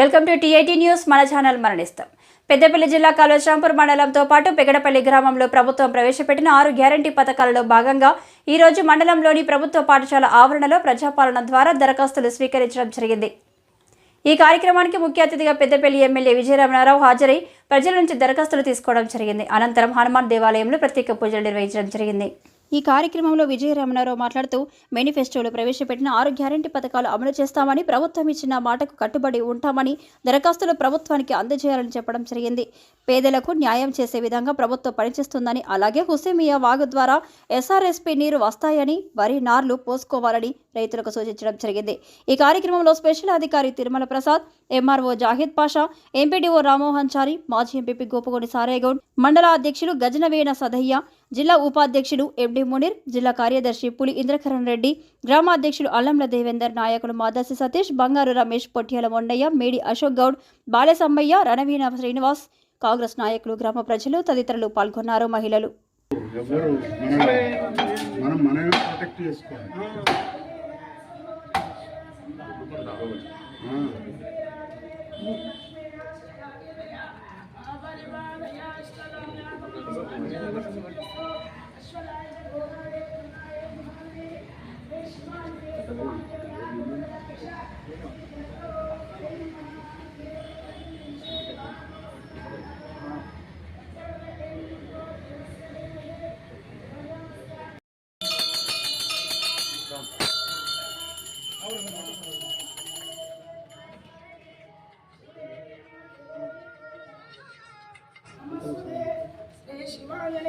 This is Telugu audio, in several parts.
Welcome to TIT news. మన ఛానల్ మరణిస్తాం. పెద్దపల్లి జిల్లా కాళేశ్వరంపూర్ మండలంతో పాటు పెగడపల్లి గ్రామంలో ప్రభుత్వం ప్రవేశపెట్టిన ఆరు గ్యారంటీ పథకాలలో భాగంగా ఈరోజు మండలంలోని ప్రభుత్వ పాఠశాల ఆవరణలో ప్రజాపాలన ద్వారా దరఖాస్తులు స్వీకరించడం జరిగింది. ఈ కార్యక్రమానికి ముఖ్య అతిథిగా పెద్దపల్లి ఎమ్మెల్యే విజయరమణారావు హాజరై ప్రజల నుంచి దరఖాస్తులు తీసుకోవడం జరిగింది. అనంతరం హనుమాన్ దేవాలయంలో ప్రత్యేక పూజలు నిర్వహించడం జరిగింది. ఈ కార్యక్రమంలో విజయరమణారావు మాట్లాడుతూ మేనిఫెస్టోలో ప్రవేశపెట్టిన ఆరు గ్యారంటీ పథకాలు అమలు చేస్తామని ప్రభుత్వం ఇచ్చిన మాటకు కట్టుబడి ఉంటామని దరఖాస్తులు ప్రభుత్వానికి అందజేయాలని చెప్పడం జరిగింది. పేదలకు న్యాయం చేసే విధంగా ప్రభుత్వం పనిచేస్తుందని అలాగే హుసేమియా వాగు ద్వారా ఎస్ఆర్ఎస్పీ నీరు వస్తాయని వరి నార్లు పోసుకోవాలని రైతులకు సూచించడం జరిగింది. ఈ కార్యక్రమంలో స్పెషల్ అధికారి తిరుమల ప్రసాద్ ఎంఆర్ఓ జాహిద్ పాషా ఎంపీడీఓ రామ్మోహన్ చారి మాజీ ఎంపీపీ గోపగోడి సారేగౌడ్ మండల అధ్యక్షులు గజనవేణ సదయ్య జిల్లా ఉపాధ్యక్షుడు ఎండి మునీర్ జిల్లా కార్యదర్శి పులి ఇంద్రకరణ్ రెడ్డి గ్రామాధ్యక్షులు అల్లంల దేవేందర్ నాయకులు మాదాసి సతీష్ బంగారు రమేష్ పొట్యాల మొండయ్య మేడి అశోక్ గౌడ్ బాలసమ్మయ్య రణవీణ శ్రీనివాస్. కాంగ్రెస్ నాయకులు గ్రామ ప్రజలు తదితరులు పాల్గొన్నారు మహిళలు. ఎవరు మనం మనమే ప్రొటెక్ట్ చేసుకోవాలి.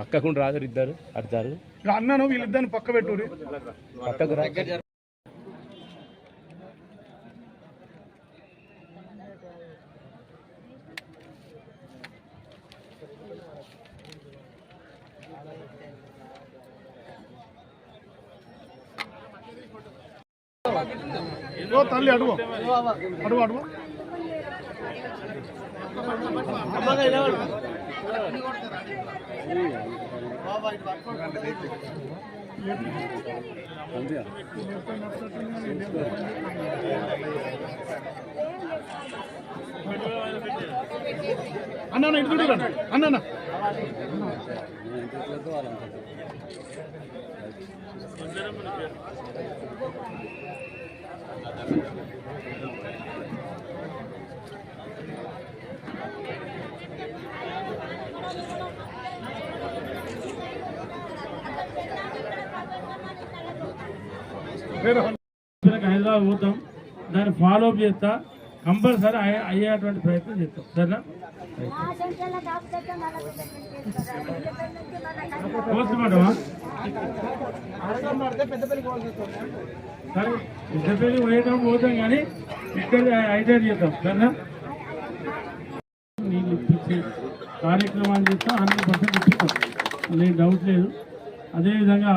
పక్కకుండా రాదు ఇద్దరు ఇలా అన్నాను వీళ్ళిద్దరిని పక్క పెట్టు. పక్కకు రా. తల్లి అడుగు. అడుగు అడుగు. అన్న అన్న, ఇటు చూడు అన్న. అన్న హైదరాబాద్ పోతాం. దాన్ని ఫాలో అప్ చేస్తా. కంపల్సరీ అయ్యేటువంటి ప్రయత్నం చేస్తాం. సరేనా? పోస్ట్ మార్టమా సరే పెద్దపల్లి పోయేటప్పుడు పోతాం కానీ ఇక్కడ ఐడియా చేద్దాం. సరేనా? నీళ్ళు ఇప్పించే కార్యక్రమాలు చేస్తా హండ్రెడ్ పర్సెంట్ ఇప్పిస్తాం. లేదు డౌట్ లేదు. అదేవిధంగా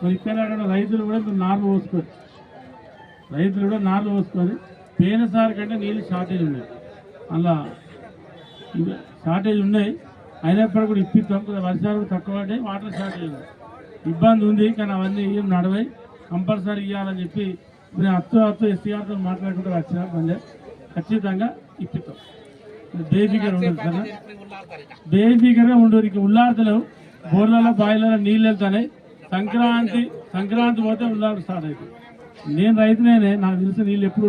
మరి ఇక్కడ రైతులు కూడా మీరు నార్లు పోసుకోవచ్చు రైతులు కూడా నార్లు పోసుకొని పోయినసారి కంటే నీళ్ళు షార్టేజ్ ఉన్నాయి. అలా షార్టేజ్ ఉన్నాయి. అయినప్పటికీ కూడా ఇప్పిస్తాం. కొద్దిగా వర్షాలు తక్కువ పడ్డాయి వాటర్ షార్టేజ్ ఇబ్బంది ఉంది కానీ అవన్నీ ఏం నడవై. కంపల్సరీ ఇవ్వాలని చెప్పి నేను అత్తు అత్తు ఎస్సీ మాట్లాడుకుంటూ వచ్చిన పని ఖచ్చితంగా ఇప్పిస్తాం. కదా? బేఫికర్గా ఉండదు ఇక ఉల్లాడతలేవు బోర్లలో బాయిలలో నీళ్ళు వెళ్తాయి సంక్రాంతి సంక్రాంతి పోతే ఉల్లాడు స్టార్ట్ అవుతుంది నేను రైతునేనే నాకు తెలిసి నీళ్ళు ఎప్పుడు